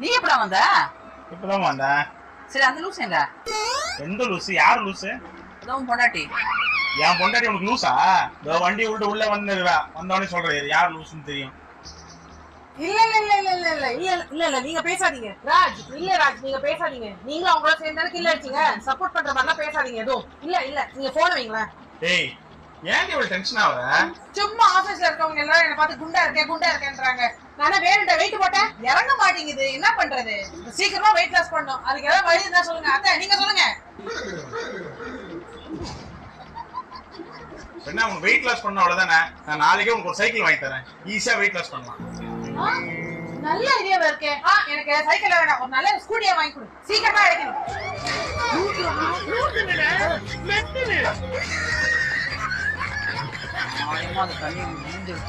நீ எப்படா வந்த? இப்பதான் வந்தேன். சரி அந்த லூஸ் எங்க எந்த லூசு? யார் லூசு? அதான் உன் பொண்டாட்டி. என் பொண்டாட்டி உனக்கு லூசா? இதோ வண்டி விட்டு உள்ள வந்து வந்தவனே சொல்றேன் யார் லூசுன்னு தெரியும். இல்ல இல்ல இல்ல இல்ல இல்ல இல்ல இல்ல இல்ல இல்ல நீங்க பேசாதீங்க. ராஜ் இல்ல ராஜ் நீங்க பேசாதீங்க. நீங்களும் அவங்களோட சேர்ந்தாலும் கில்ல அடிச்சீங்க? சப்போர்ட் பண்ற மாதிரிலாம் பேசாதீங்க எதுவும் இல்ல இல்ல நீங்க போன வைங்களேன். டேய் ஏன் இவ்வளவு டென்ஷன் ஆகுற சும்மா ஆபீஸ்ல இருக்கவங்க எல்லாரும் என்ன பார்த்து குண்டா இருக்கேன் குண்டா இருக்கேன்றாங்க. நானே வேணுண்ட வெயிட் போட்டேன் இறங்க மாட்டேங்குது. என்ன பண்றது? சீக்கிரமா வெயிட் லாஸ் பண்ணணும் அதுக்கு ஏதாவது வழி இருந்தா சொல்லுங்க. அத்தை நீங்க சொல்லுங்க. என்ன உனக்கு வெயிட் லாஸ் பண்ண அவ்வளவுதானே? நான் நாளைக்கே உனக்கு ஒரு சைக்கிள் வாங்கி தரேன். ஈஸியா வெயிட் லாஸ் பண்ணலாம். நல்ல ஐடியாவா இருக்கே. ஆ எனக்கு சைக்கிள் வேணாம். ஒரு நல்ல ஸ்கூட்டியா வாங்கி கொடு. சீக்கிரமா எடுக்கணும் அதிகமாக அந்த தண்ணீர் மூஞ்சில்